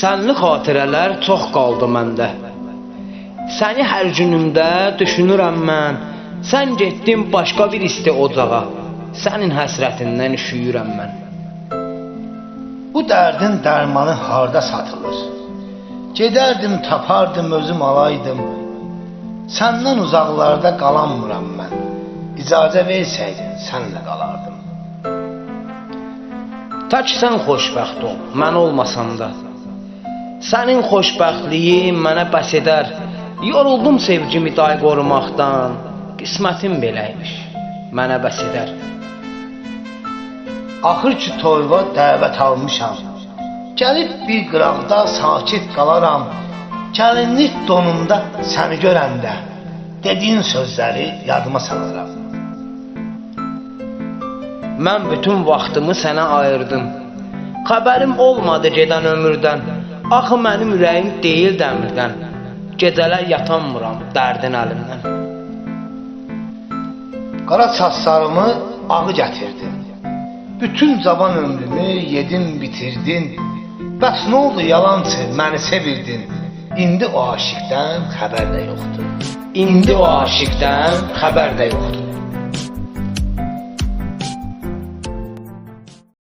Sənli xatirələr çox qaldı məndə. Səni hər günümdə düşünürəm mən. Sən getdin başqa bir isti ocağa. Sənin həsrətindən üşüyürəm mən. Bu dərdin dərmanı harda satılır? Gedərdim, tapardım, özüm alaydım. Səndən uzaqlarda qalanmıram mən. İcazə versəydin, sənlə qalardım. Ta ki sən xoşbəxt ol, mən olmasam da. Sənin xoşbəxtliyin mənə bəs edər. Yoruldum sevgimi day qorumaqdan. Qismətim belə imiş. Mənə bəs edər. Axır ki toyğa dəvət almışam. Gəlib bir qıraqda sakit qalaram. Gəlinlik donunda səni görəndə dediyin sözləri yadıma salaram. Mən bütün vaxtımı sənə ayırdım. Xəbərim olmadı gedən ömürdən. Axı mənim ürəyim deyil dəmirdən. Gecələr yatanmıram dərdin əlimdən. Qara saçlarımı ağı gətirdin. Bütün cavan ömrümü yedin, bitirdin. Bəs nə oldu yalançı, məni sevirdin. İndi o aşiqdən xəbər də yoxdur. İndi o aşiqdən xəbər də yoxdur.